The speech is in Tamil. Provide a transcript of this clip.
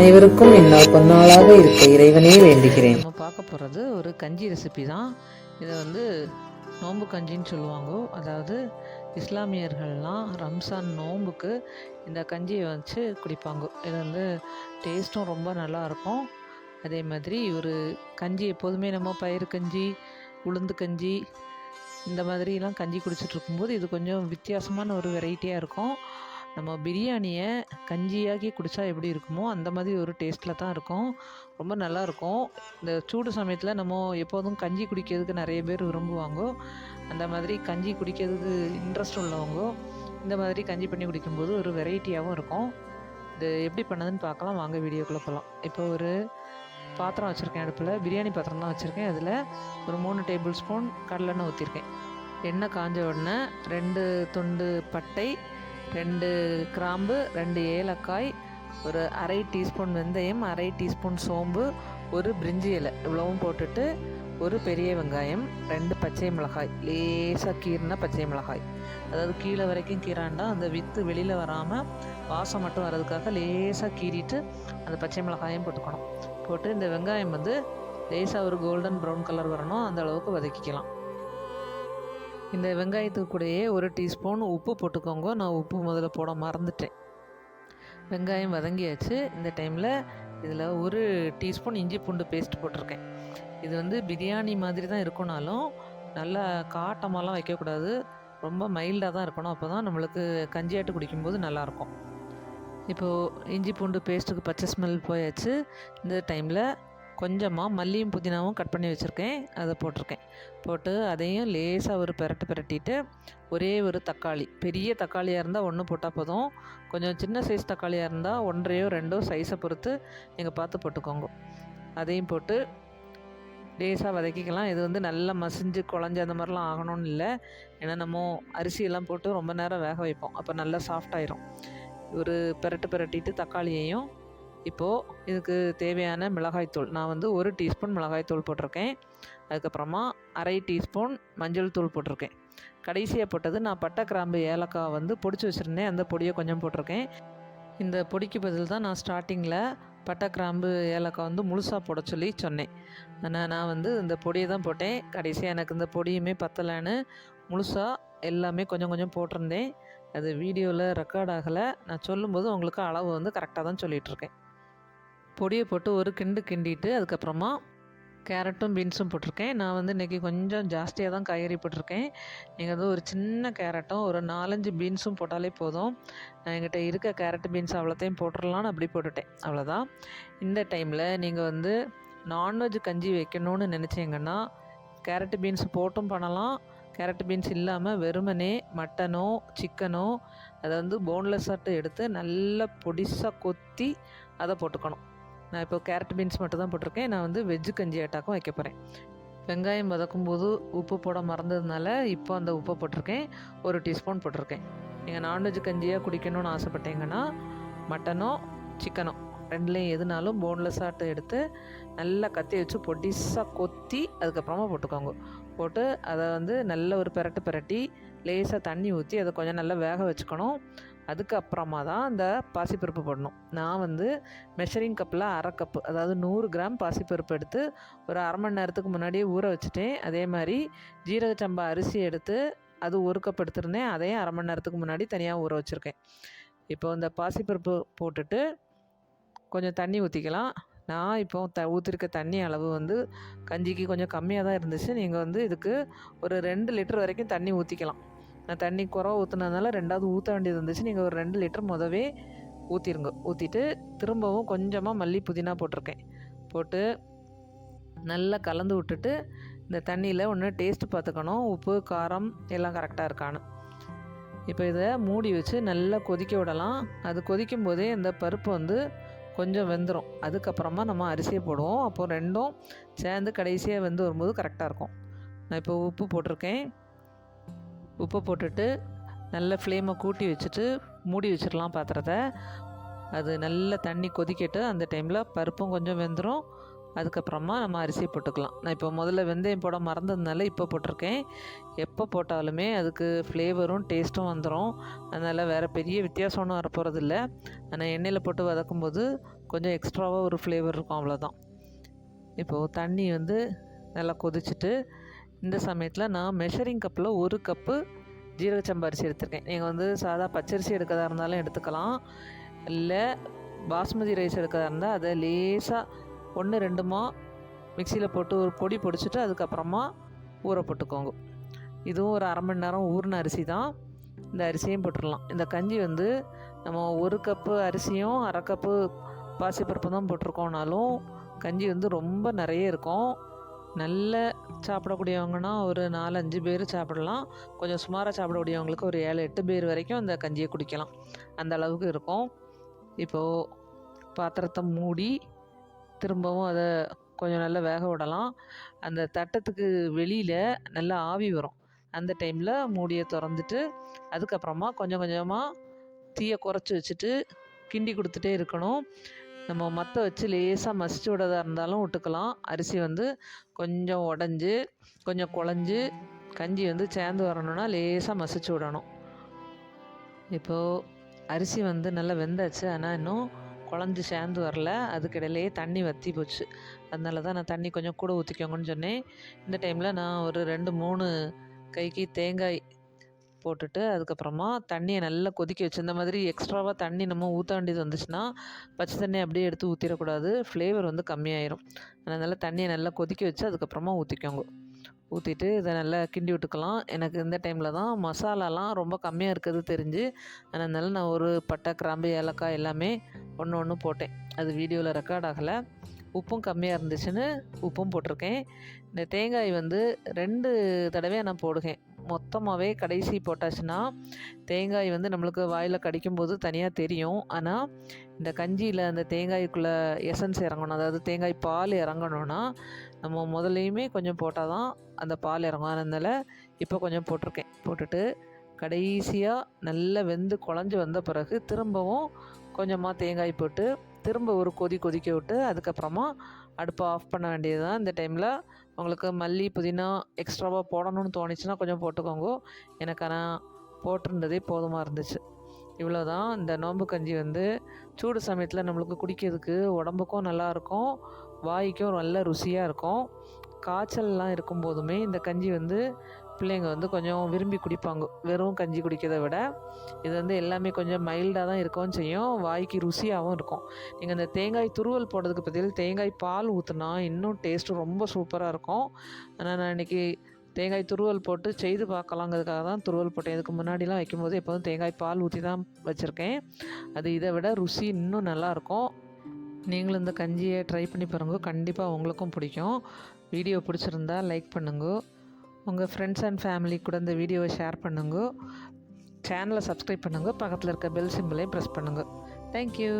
அனைவருக்கும் இந்நாள் பொன்னாளாக இருக்க இறைவனே வேண்டுகிறேன். நம்ம பார்க்க போகிறது ஒரு கஞ்சி ரெசிபி தான். இதை வந்து நோம்பு கஞ்சின்னு சொல்லுவாங்க. அதாவது இஸ்லாமியர்கள்லாம் ரம்சான் நோம்புக்கு இந்த கஞ்சியை வச்சு குடிப்பாங்க. இது வந்து டேஸ்ட்டும் ரொம்ப நல்லா இருக்கும். அதே மாதிரி ஒரு கஞ்சி எப்போதுமே நம்ம பயிறு கஞ்சி உளுந்து கஞ்சி இந்த மாதிரிலாம் கஞ்சி குடிச்சிட்ருக்கும்போது இது கொஞ்சம் வித்தியாசமான ஒரு வெரைட்டியாக இருக்கும். நம்ம பிரியாணியை கஞ்சியாக்கி குடித்தா எப்படி இருக்குமோ அந்த மாதிரி ஒரு டேஸ்ட்டில் தான் இருக்கும். ரொம்ப நல்லாயிருக்கும் இந்த சூடு சமயத்தில் நம்ம எப்போதும் கஞ்சி குடிக்கிறதுக்கு நிறைய பேர் விரும்புவாங்க. அந்த மாதிரி கஞ்சி குடிக்கிறதுக்கு இன்ட்ரெஸ்ட் உள்ளவங்க இந்த மாதிரி கஞ்சி பண்ணி குடிக்கும்போது ஒரு வெரைட்டியாகவும் இருக்கும். இது எப்படி பண்ணதுன்னு பார்க்கலாம். வாங்க வீடியோக்குள்ளே போகலாம் இப்போ ஒரு பாத்திரம் வச்சுருக்கேன் அடுப்பில். பிரியாணி பாத்திரம் தான் வச்சுருக்கேன். அதில் ஒரு மூணு டேபிள் ஸ்பூன் கடலெண்ணெய் ஊற்றிருக்கேன் எண்ணெய் காஞ்ச உடனே ரெண்டு துண்டு பட்டை ரெண்டு கிராம்பு ரெண்டு ஏலக்காய் ஒரு அரை டீஸ்பூன் வெந்தயம் அரை டீஸ்பூன் சோம்பு ஒரு பிரிஞ்சி இலை இவ்வளவும் போட்டுட்டு ஒரு பெரிய வெங்காயம் ரெண்டு பச்சை மிளகாய் லேசாக கீறின பச்சை மிளகாய். அதாவது கீழே வரைக்கும் கீராண்டா அந்த வித்து வெளியில் வராமல் வாசம் மட்டும் வர்றதுக்காக லேசாக கீறிட்டு அந்த பச்சை மிளகாயும் போட்டுக்கணும். போட்டு இந்த வெங்காயம் வந்து லேசாக ஒரு கோல்டன் ப்ரௌன் கலர் வரணும் அந்த அளவுக்கு வதக்கிக்கலாம். இந்த வெங்காயத்துக்கு கூடயே ஒரு டீஸ்பூன் உப்பு போட்டுக்கோங்க. நான் உப்பு முதல்ல போட மறந்துட்டேன். வெங்காயம் வதங்கியாச்சு. இந்த டைமில் இதில் ஒரு டீஸ்பூன் இஞ்சி பூண்டு பேஸ்ட் போட்டிருக்கேன். இது வந்து பிரியாணி மாதிரி தான் இருக்குனாலும் நல்லா காட்டமெல்லாம் வைக்கக்கூடாது. ரொம்ப மைல்டாக தான் இருக்கணும். அப்போ தான் நம்மளுக்கு கஞ்சியாட்டு குடிக்கும்போது நல்லாயிருக்கும். இப்போது இஞ்சி பூண்டு பேஸ்ட்டுக்கு பச்சை ஸ்மெல் போயாச்சு. இந்த டைமில் கொஞ்சமாக மல்லியும் புதினாவும் கட் பண்ணி வச்சுருக்கேன். அதை போட்டிருக்கேன். போட்டு அதையும் லேசாக ஒரு பெரட்டு பெரட்டிட்டு ஒரே ஒரு தக்காளி. பெரிய தக்காளியாக இருந்தால் ஒன்று போட்டால் போதும். கொஞ்சம் சின்ன சைஸ் தக்காளியாக இருந்தால் ஒன்றையோ ரெண்டோ சைஸை பொறுத்து நீங்கள் பார்த்து போட்டுக்கோங்க. அதையும் போட்டு லேசாக வதக்கிக்கலாம். இது வந்து நல்லா மசிஞ்சு குழஞ்சி அந்த மாதிரிலாம் ஆகணும்னு இல்லை. ஏன்னா நம்ம அரிசியெல்லாம் போட்டு ரொம்ப நேரம் வேக வைப்போம். அப்போ நல்லா சாஃப்டாயிரும் ஒரு பெரட்டு பெரட்டிட்டு தக்காளியையும் இப்போது இதுக்கு தேவையான மிளகாய்த்தூள் நான் வந்து ஒரு டீஸ்பூன் மிளகாய்த்தூள் போட்டிருக்கேன். அதுக்கப்புறமா அரை டீஸ்பூன் மஞ்சள் தூள் போட்டிருக்கேன். கடைசியாக போட்டது நான் பட்டை கிராம்பு ஏலக்காய் வந்து பொடிச்சு வச்சுருந்தேன். அந்த பொடியை கொஞ்சம் போட்டிருக்கேன். இந்த பொடிக்கு பதில் தான் நான் ஸ்டார்டிங்கில் பட்டை கிராம்பு ஏலக்காய் வந்து முழுசாக போட சொல்லி சொன்னேன். ஆனால் நான் வந்து இந்த பொடியை தான் போட்டேன். கடைசியாக எனக்கு இந்த பொடியுமே பத்தலைன்னு முழுசாக எல்லாமே கொஞ்சம் கொஞ்சம் போட்டிருந்தேன். அது வீடியோவில் ரெக்கார்ட் ஆகலை. நான் சொல்லும்போது உங்களுக்கு அளவு வந்து கரெக்டாக தான் சொல்லிகிட்ருக்கேன் பொடியை போட்டு ஒரு கிண்டு கிண்டிட்டு அதுக்கப்புறமா கேரட்டும் பீன்ஸும் போட்டிருக்கேன். நான் வந்து இன்றைக்கி கொஞ்சம் ஜாஸ்தியாக தான் காய்கறி போட்டிருக்கேன். நீங்கள் வந்து ஒரு சின்ன கேரட்டும் ஒரு நாலஞ்சு பீன்ஸும் போட்டாலே போதும். என்கிட்ட இருக்க கேரட் பீன்ஸ் அவ்வளோத்தையும் போட்டுடலான்னு அப்படி போட்டுட்டேன். அவ்வளோதான். இந்த டைமில் நீங்கள் வந்து நான்வெஜ் கஞ்சி வைக்கணும்னு நினச்சிங்கன்னா கேரட் பீன்ஸ் போட்டும் பண்ணலாம். கேரட் பீன்ஸ் இல்லாமல் வெறுமனே மட்டனோ சிக்கனோ அதை வந்து போன்லெஸ்ஸாட்டு எடுத்து நல்லா பொடிசாக கொத்தி அதை போட்டுக்கணும். நான் இப்போ கேரட் பீன்ஸ் மட்டும் தான் போட்டிருக்கேன். நான் வந்து வெஜ்ஜு கஞ்சி ஆட்டாக்கும் வைக்க போகிறேன் வெங்காயம் வதக்கும் போது உப்பு போட மறந்ததுனால இப்போ அந்த உப்பை போட்டிருக்கேன். ஒரு டீஸ்பூன் போட்டிருக்கேன். நீங்கள் நான்வெஜ் கஞ்சியாக குடிக்கணும்னு ஆசைப்பட்டீங்கன்னா மட்டனோ சிக்கனோ ரெண்டுலேயும் எதுனாலும் போன்லெஸ்ஸாட்டு எடுத்து நல்லா கத்தி வச்சு பொடிசாக கொத்தி அதுக்கப்புறமா போட்டுக்கோங்க. போட்டு அதை வந்து நல்ல ஒரு பெரட்டு பெரட்டி லேசாக தண்ணி ஊற்றி அதை கொஞ்சம் நல்லா வேக வச்சுக்கணும். அதுக்கப்புறமா தான் அந்த பாசிப்பருப்பு போடணும். நான் வந்து மெஷரிங் கப்பில் அரை கப்பு அதாவது நூறு கிராம் பாசிப்பருப்பு எடுத்து ஒரு அரை மணி நேரத்துக்கு முன்னாடியே ஊற வச்சுட்டேன். அதே மாதிரி ஜீரக சம்பா அரிசி எடுத்து அது ஒரு கப் எடுத்திருந்தேன். அதையும் அரை மணி நேரத்துக்கு முன்னாடி தனியாக ஊற வச்சுருக்கேன். இப்போ இந்த பாசிப்பருப்பு போட்டுட்டு கொஞ்சம் தண்ணி ஊற்றிக்கலாம் நான் இப்போ த ஊற்றிருக்க தண்ணி அளவு வந்து கஞ்சிக்கு கொஞ்சம் கம்மியாக தான் இருந்துச்சு. நீங்கள் வந்து இதுக்கு ஒரு ரெண்டு லிட்டர் வரைக்கும் தண்ணி ஊற்றிக்கலாம் நான் தண்ணி குறை ஊற்றுனதுனால ரெண்டாவது ஊற்ற வேண்டியது இருந்துச்சு நீங்கள் ஒரு ரெண்டு லிட்டர் முதவே ஊற்றிருங்க ஊற்றிட்டு திரும்பவும் கொஞ்சமாக மல்லி புதினா போட்டிருக்கேன். போட்டு நல்லா கலந்து விட்டுட்டு இந்த தண்ணியில் ஒன்று டேஸ்ட் பார்த்துக்கணும் உப்பு காரம் எல்லாம் கரெக்டாக இருக்கான்னு. இப்போ இதை மூடி வச்சு நல்லா கொதிக்க விடலாம். அது கொதிக்கும் போதே இந்த பருப்பு வந்து கொஞ்சம் வெந்துடும் அதுக்கப்புறமா நம்ம அரிசியை போடுவோம். அப்போ ரெண்டும் சேர்ந்து கடைசியாக வெந்து வரும்போது கரெக்டாக இருக்கும். நான் இப்போ உப்பு போட்டிருக்கேன். உப்பு போட்டுட்டு நல்ல ஃப்ளேமை கூட்டி வச்சுட்டு மூடி வச்சிடலாம் பாத்திரத்தை. அது நல்ல தண்ணி கொதிக்கட்டு. அந்த டைமில் பருப்பும் கொஞ்சம் வெந்துடும் அதுக்கப்புறமா நம்ம அரிசி போட்டுக்கலாம். நான் இப்போ முதல்ல வெந்தயம் போட மறந்ததுனால இப்போ போட்டிருக்கேன். எப்போ போட்டாலுமே அதுக்கு ஃப்ளேவரும் டேஸ்ட்டும் வந்துடும் அதனால் வேறு பெரிய வித்தியாசம் ஒன்றும் வரப்போகிறதில்ல ஆனால் எண்ணெயில் போட்டு வதக்கும்போது கொஞ்சம் எக்ஸ்ட்ராவாக ஒரு ஃப்ளேவர் இருக்கும் அவ்வளோதான் இப்போது தண்ணி வந்து நல்லா கொதிச்சுட்டு இந்த சமயத்தில் நான் மெஷரிங் கப்பில் ஒரு கப்பு ஜீரக சம்பா அரிசி எடுத்திருக்கேன். நீங்கள் வந்து சாதா பச்சரிசி எடுக்கிறதா இருந்தாலும் எடுத்துக்கலாம். இல்லை பாஸ்மதி ரைஸ் எடுக்கிறதா இருந்தால் அதை லேசாக ஒன்று ரெண்டுமா மிக்சியில் போட்டு ஒரு பொடி பொடிச்சிட்டு அதுக்கப்புறமா ஊற போட்டுக்கோங்க. இதுவும் ஒரு அரை மணி நேரம் ஊறின அரிசி தான். இந்த அரிசியும் போட்டுடலாம். இந்த கஞ்சி வந்து நம்ம ஒரு கப்பு அரிசியும் அரை கப்பு பாசிப்பருப்பு தான் போட்டிருக்கோம்னாலும் கஞ்சி வந்து ரொம்ப நிறைய இருக்கும். நல்ல சாப்பிடக்கூடியவங்கன்னா ஒரு நாலஞ்சு பேர் சாப்பிடலாம். கொஞ்சம் சுமாராக சாப்பிடக்கூடியவங்களுக்கு ஒரு ஏழு எட்டு பேர் வரைக்கும் அந்த கஞ்சியை குடிக்கலாம். அந்த அளவுக்கு இருக்கும். இப்போது பாத்திரத்தை மூடி திரும்பவும் அதை கொஞ்சம் நல்லா வேக விடலாம். அந்த தட்டத்துக்கு வெளியில் நல்லா ஆவி வரும். அந்த டைமில் மூடியை திறந்துட்டு அதுக்கப்புறமா கொஞ்சம் கொஞ்சமாக தீயை குறைச்சி வச்சுட்டு கிண்டி கொடுத்துட்டே இருக்கணும். நம்ம மற்ற வச்சு லேசாக மசிச்சு விடதா இருந்தாலும் விட்டுக்கலாம். அரிசி வந்து கொஞ்சம் உடஞ்சி கொஞ்சம் குழஞ்சி கஞ்சி வந்து சேர்ந்து வரணும்னா லேசாக மசிச்சு விடணும். இப்போது அரிசி வந்து நல்லா வெந்தாச்சு. ஆனால் இன்னும் குழஞ்சி சேர்ந்து வரல. அதுக்கிடையிலேயே தண்ணி வற்றி போச்சு. அதனால தான் நான் தண்ணி கொஞ்சம் கூட ஊற்றிக்கோங்கன்னு சொன்னேன். இந்த டைமில் நான் ஒரு ரெண்டு மூணு கைக்கு தேங்காய் போட்டுட்டு அதுக்கப்புறமா தண்ணியை நல்லா கொதிக்க வச்சு இந்த மாதிரி எக்ஸ்ட்ராவாக தண்ணி நம்ம ஊற்ற வேண்டியது வந்துச்சுன்னா பச்சை தண்ணி அப்படியே எடுத்து ஊற்றிடக்கூடாது ஃப்ளேவர் வந்து கம்மியாயிரும். அதனால் தண்ணியை நல்லா கொதிக்க வச்சு அதுக்கப்புறமா ஊற்றிக்கோங்க ஊற்றிட்டு இதை நல்லா கிண்டி விட்டுக்கலாம். எனக்கு இந்த டைமில் தான் மசாலாலாம் ரொம்ப கம்மியாக இருக்கிறது தெரிஞ்சு அதனால நான் ஒரு பட்டை கிராம்பு ஏலக்காய் எல்லாமே ஒன்று ஒன்று போட்டேன். அது வீடியோவில் ரெக்கார்ட் ஆகலை. உப்பும் கம்மியாக இருந்துச்சுன்னு உப்பும் போட்டிருக்கேன். இந்த தேங்காய் வந்து ரெண்டு தடவையாக நான் போடுவேன். மொத்தமாகவே கடைசி போட்டாச்சுன்னா தேங்காய் வந்து நம்மளுக்கு வாயில் கடிக்கும்போது தனியாக தெரியும். ஆனால் இந்த கஞ்சியில் அந்த தேங்காய்க்குள்ளே எசன்ஸ் இறங்கணும். அதாவது தேங்காய் பால் இறங்கணுன்னா நம்ம முதல்லையுமே கொஞ்சம் போட்டால் தான் அந்த பால் இறங்கும். அதனால் இப்போ கொஞ்சம் போட்டிருக்கேன். போட்டுட்டு கடைசியாக நல்லா வெந்து குழஞ்சி வந்த பிறகு திரும்பவும் கொஞ்சமாக தேங்காய் போட்டு திரும்ப ஒரு கொதி கொதிக்க விட்டு அதுக்கப்புறமா அடுப்பை ஆஃப் பண்ண வேண்டியது தான் இந்த டைமில் உங்களுக்கு மல்லி புதினா எக்ஸ்ட்ராவாக போடணும்னு தோணுச்சுன்னா கொஞ்சம் போட்டுக்கோங்க. எனக்கு ஆனால் போட்டிருந்ததே போதுமாக இருந்துச்சு. இவ்வளோ தான் இந்த நோம்பு கஞ்சி வந்து சூடு சமயத்தில் நம்மளுக்கு குடிக்கிறதுக்கு உடம்புக்கும் நல்லாயிருக்கும் வாய்க்கும் நல்ல ருசியாக இருக்கும். காய்ச்சல்லாம் இருக்கும் போதுமே இந்த கஞ்சி வந்து பிள்ளைங்க வந்து கொஞ்சம் விரும்பி குடிப்பாங்க. வெறும் கஞ்சி குடிக்கிறத விட இது வந்து எல்லாமே கொஞ்சம் மைல்டாக தான் இருக்கவும் செய்யும். வாய்க்கு ருசியாகவும் இருக்கும். நீங்கள் இந்த தேங்காய் துருவல் போடுறதுக்கு பதில் தேங்காய் பால் ஊற்றுனா இன்னும் டேஸ்ட்டு ரொம்ப சூப்பராக இருக்கும். ஆனால் நான் இன்றைக்கி தேங்காய் துருவல் போட்டு செய்து பார்க்கலாங்கிறதுக்காக தான் துருவல் போட்டேன். இதுக்கு முன்னாடிலாம் வைக்கும்போது எப்போதும் தேங்காய் பால் ஊற்றி தான் வச்சுருக்கேன். அது இதை விட ருசி இன்னும் நல்லாயிருக்கும் நீங்களும் இந்த கஞ்சியை ட்ரை பண்ணி பாருங்க. கண்டிப்பாக உங்களுக்கும் பிடிக்கும். வீடியோ பிடிச்சிருந்தா லைக் பண்ணுங்க. உங்கள் ஃப்ரெண்ட்ஸ் அண்ட் ஃபேமிலி கூட இந்த வீடியோவை ஷேர் பண்ணுங்க. சேனலை சப்ஸ்கிரைப் பண்ணுங்க. பக்கத்தில் இருக்க பெல் சிம்பிளையும் ப்ரெஸ் பண்ணுங்க. Thank you